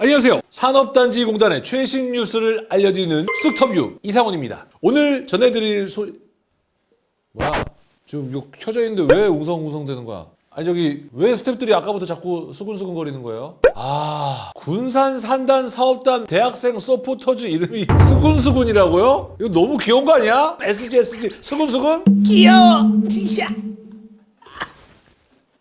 안녕하세요. 산업단지 공단의 최신 뉴스를 알려드리는 쑥터뷰 이상훈입니다. 오늘 전해드릴 소... 뭐야? 지금 이거 켜져 있는데 왜 웅성웅성 되는 거야? 아니 저기 왜 스탭들이 아까부터 자꾸 수근수근 거리는 거예요? 아 군산 산단 사업단 대학생 서포터즈 이름이 수근수근이라고요? 이거 너무 귀여운 거 아니야? SG SG 수근수근? 귀여워 진짜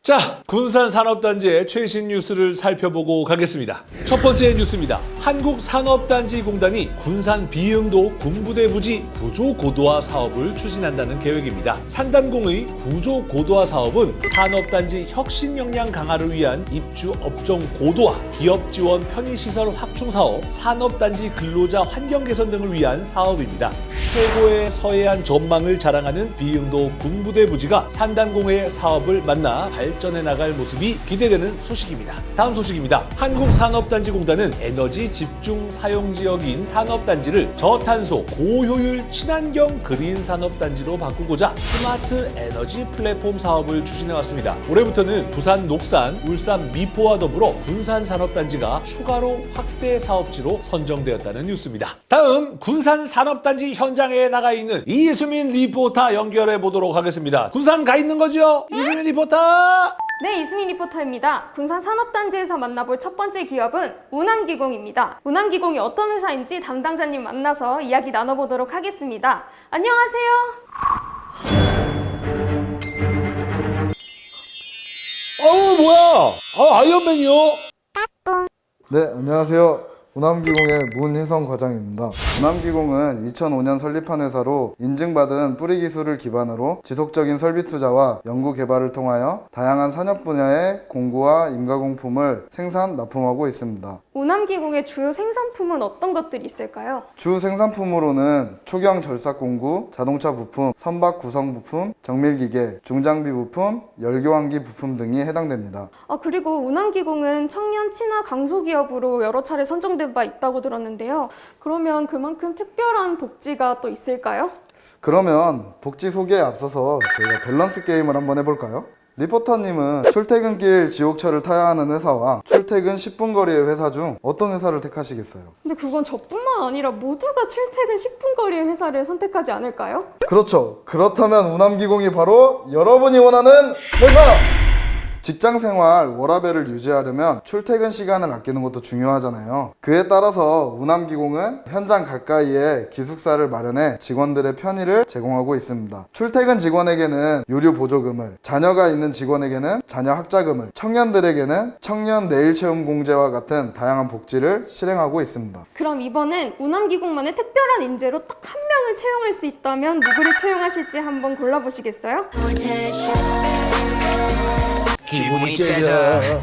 자, 군산 산업단지의 최신 뉴스를 살펴보고 가겠습니다. 첫 번째 뉴스입니다. 한국산업단지공단이 군산 비응도 군부대 부지 구조 고도화 사업을 추진한다는 계획입니다. 산단공의 구조 고도화 사업은 산업단지 혁신 역량 강화를 위한 입주 업종 고도화, 기업 지원 편의시설 확충 사업, 산업단지 근로자 환경 개선 등을 위한 사업입니다. 최고의 서해안 전망을 자랑하는 비응도 군부대 부지가 산단공의 사업을 만나 발 전해 나갈 모습이 기대되는 소식입니다. 다음 소식입니다. 한국산업단지공단은 에너지 집중 사용 지역인 산업단지를 저탄소 고효율 친환경 그린 산업단지로 바꾸고자 스마트 에너지 플랫폼 사업을 추진해 왔습니다. 올해부터는 부산 녹산, 울산 미포와 더불어 군산 산업단지가 추가로 확대 사업지로 선정되었다는 뉴스입니다. 다음 군산 산업단지 현장에 나가 있는 이수민 리포터 연결해 보도록 하겠습니다. 군산 가 있는 거죠? 이수민 리포터! 네, 이수민 리포터입니다. 군산 산업단지에서 만나볼 첫 번째 기업은 우남기공입니다. 우남기공이 어떤 회사인지 담당자님 만나서 이야기 나눠보도록 하겠습니다. 안녕하세요. 어우 뭐야? 아 아이언맨이요? 네, 안녕하세요. 우남기공의 문혜성 과장입니다. 우남기공은 2005년 설립한 회사로 인증받은 뿌리 기술을 기반으로 지속적인 설비 투자와 연구 개발을 통하여 다양한 산업 분야의 공구와 임가공품을 생산, 납품하고 있습니다. 우남기공의 주요 생산품은 어떤 것들이 있을까요? 주 생산품으로는 초경 절삭 공구, 자동차 부품, 선박 구성 부품, 정밀기계, 중장비 부품, 열교환기 부품 등이 해당됩니다. 아, 그리고 우남기공은 청년 친화 강소기업으로 여러 차례 선정 된 바 있다고 들었는데요. 그러면 그만큼 특별한 복지가 또 있을까요? 그러면 복지 소개에 앞서서 저희가 밸런스 게임을 한번 해볼까요? 리포터님은 출퇴근길 지옥철을 타야 하는 회사와 출퇴근 10분 거리의 회사 중 어떤 회사를 택하시겠어요? 근데 그건 저뿐만 아니라 모두가 출퇴근 10분 거리의 회사를 선택하지 않을까요? 그렇죠. 그렇다면 우남기공이 바로 여러분이 원하는 회사! 직장 생활 워라밸을 유지하려면 출퇴근 시간을 아끼는 것도 중요하잖아요. 그에 따라서 우남기공은 현장 가까이에 기숙사를 마련해 직원들의 편의를 제공하고 있습니다. 출퇴근 직원에게는 유류 보조금을, 자녀가 있는 직원에게는 자녀 학자금을, 청년들에게는 청년 내일 체험 공제와 같은 다양한 복지를 실행하고 있습니다. 그럼 이번엔 우남기공만의 특별한 인재로 딱 한 명을 채용할 수 있다면 누구를 채용하실지 한번 골라보시겠어요? 기분이 째져.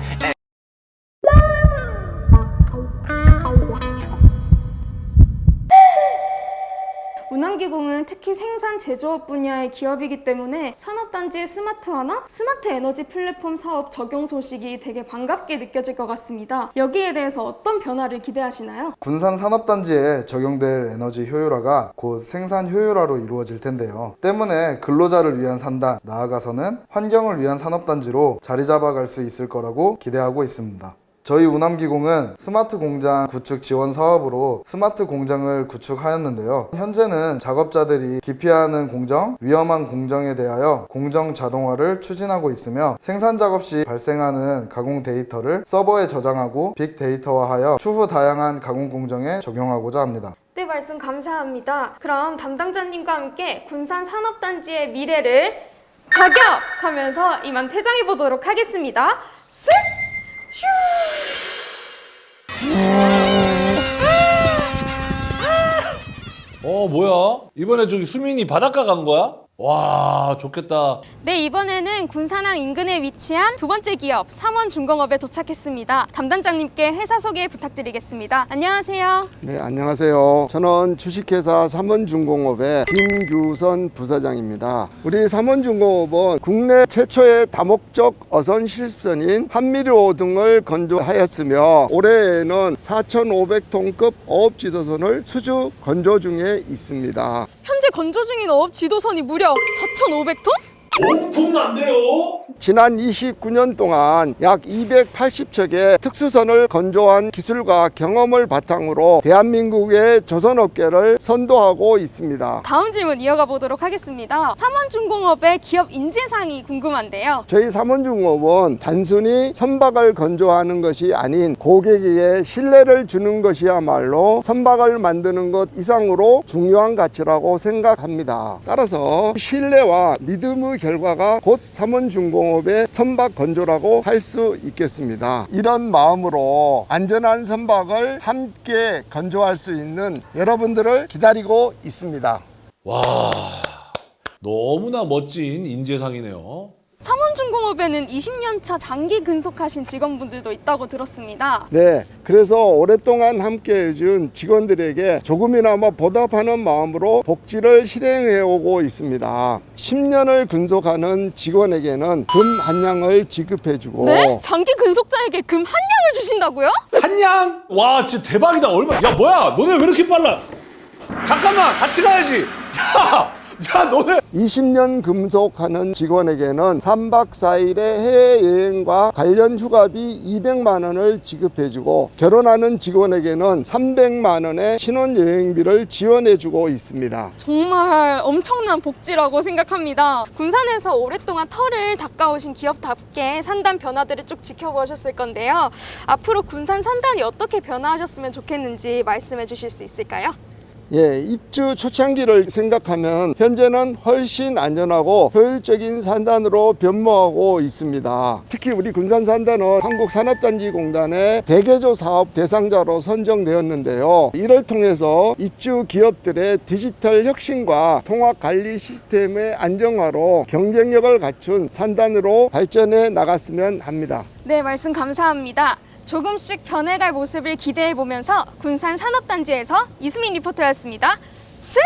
우남기공은 특히 생산 제조업 분야의 기업이기 때문에 산업단지의 스마트화나 스마트 에너지 플랫폼 사업 적용 소식이 되게 반갑게 느껴질 것 같습니다. 여기에 대해서 어떤 변화를 기대하시나요? 군산 산업단지에 적용될 에너지 효율화가 곧 생산 효율화로 이루어질 텐데요. 때문에 근로자를 위한 산단, 나아가서는 환경을 위한 산업단지로 자리 잡아갈 수 있을 거라고 기대하고 있습니다. 저희 우남기공은 스마트 공장 구축 지원 사업으로 스마트 공장을 구축하였는데요. 현재는 작업자들이 기피하는 공정, 위험한 공정에 대하여 공정 자동화를 추진하고 있으며 생산 작업 시 발생하는 가공 데이터를 서버에 저장하고 빅데이터화하여 추후 다양한 가공 공정에 적용하고자 합니다. 네, 말씀 감사합니다. 그럼 담당자님과 함께 군산 산업단지의 미래를 저격하면서 이만 퇴장해 보도록 하겠습니다. 쓱! 슈! 어 뭐야? 이번에 저기 수민이 바닷가 간 거야? 와 좋겠다. 네, 이번에는 군산항 인근에 위치한 두 번째 기업 삼원중공업에 도착했습니다. 담당자님께 회사 소개 부탁드리겠습니다. 안녕하세요. 네, 안녕하세요. 저는 주식회사 삼원중공업의 김규선 부사장입니다. 우리 삼원중공업은 국내 최초의 다목적 어선 실습선인 한미료 등을 건조하였으며 올해에는 4,500톤급 어업 지도선을 수주 건조 중에 있습니다. 현재 건조 중인 어업 지도선이 무려 4,500톤? 엄청난데요? 지난 29년 동안 약 280척의 특수선을 건조한 기술과 경험을 바탕으로 대한민국의 조선업계를 선도하고 있습니다. 다음 질문 이어가 보도록 하겠습니다. 삼원중공업의 기업 인재상이 궁금한데요. 저희 삼원중공업은 단순히 선박을 건조하는 것이 아닌 고객에게 신뢰를 주는 것이야말로 선박을 만드는 것 이상으로 중요한 가치라고 생각합니다. 따라서 신뢰와 믿음의 결과가 곧 삼원중공업 의 선박 건조라고 할 수 있겠습니다. 이런 마음으로 안전한 선박을 함께 건조할 수 있는 여러분들을 기다리고 있습니다. 와, 너무나 멋진 인재상이네요. 삼원중공업에는 20년차 장기 근속하신 직원분들도 있다고 들었습니다. 네, 그래서 오랫동안 함께 해준 직원들에게 조금이나마 보답하는 마음으로 복지를 실행해 오고 있습니다. 10년을 근속하는 직원에게는 금 한 양을 지급해주고 네? 장기 근속자에게 금 한 양을 주신다고요? 한양? 와, 진짜 대박이다. 얼마? 야, 뭐야? 너네 왜 이렇게 빨라? 잠깐만, 같이 가야지. 야, 야, 너네. 20년 금속하는 직원에게는 3박 4일의 해외여행과 관련 휴가비 200만 원을 지급해주고 결혼하는 직원에게는 300만 원의 신혼여행비를 지원해주고 있습니다. 정말 엄청난 복지라고 생각합니다. 군산에서 오랫동안 털을 닦아오신 기업답게 산단 변화들을 쭉 지켜보셨을 건데요. 앞으로 군산 산단이 어떻게 변화하셨으면 좋겠는지 말씀해 주실 수 있을까요? 예, 입주 초창기를 생각하면 현재는 훨씬 안전하고 효율적인 산단으로 변모하고 있습니다. 특히 우리 군산 산단은 한국산업단지공단의 대개조 사업 대상자로 선정되었는데요. 이를 통해서 입주 기업들의 디지털 혁신과 통합 관리 시스템의 안정화로 경쟁력을 갖춘 산단으로 발전해 나갔으면 합니다. 네, 말씀 감사합니다. 조금씩 변해갈 모습을 기대해 보면서 군산 산업단지에서 이수민 리포터였습니다. 쓱!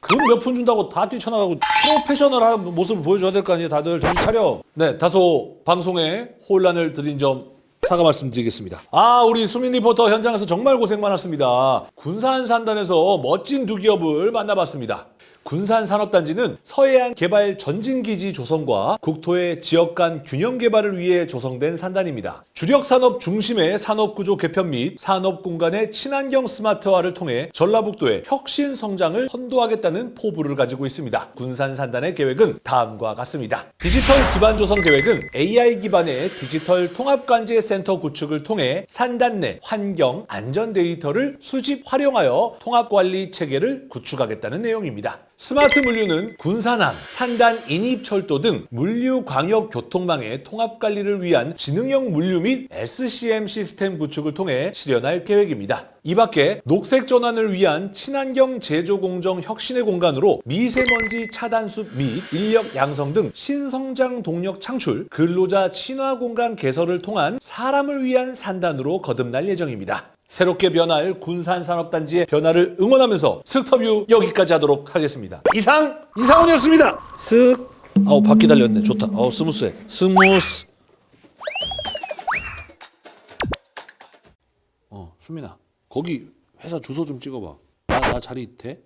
금몇푼 준다고 다 뛰쳐나가고 프로페셔널한 모습을 보여줘야 될 거 아니에요. 다들 정신 차려. 네, 다소 방송에 혼란을 드린 점 사과 말씀드리겠습니다. 아, 우리 수민 리포터 현장에서 정말 고생 많았습니다. 군산 산단에서 멋진 두 기업을 만나봤습니다. 군산 산업단지는 서해안 개발 전진기지 조성과 국토의 지역 간 균형 개발을 위해 조성된 산단입니다. 주력 산업 중심의 산업구조 개편 및 산업 공간의 친환경 스마트화를 통해 전라북도의 혁신 성장을 선도하겠다는 포부를 가지고 있습니다. 군산 산단의 계획은 다음과 같습니다. 디지털 기반 조성 계획은 AI 기반의 디지털 통합관제 센터 구축을 통해 산단 내 환경 안전 데이터를 수집 활용하여 통합 관리 체계를 구축하겠다는 내용입니다. 스마트 물류는 군산항, 산단 인입철도 등 물류 광역 교통망의 통합 관리를 위한 지능형 물류 및 SCM 시스템 구축을 통해 실현할 계획입니다. 이 밖에 녹색 전환을 위한 친환경 제조 공정 혁신의 공간으로 미세먼지 차단숲 및 인력 양성 등 신성장 동력 창출, 근로자 친화 공간 개설을 통한 사람을 위한 산단으로 거듭날 예정입니다. 새롭게 변할 군산 산업단지의 변화를 응원하면서 스터뷰 여기까지 하도록 하겠습니다. 이상 이상훈이었습니다. 쓱. 아우 바퀴 달렸네. 좋다. 아우 스무스해. 스무스. 어 수민아 거기 회사 주소 좀 찍어봐. 나, 나 자리 돼?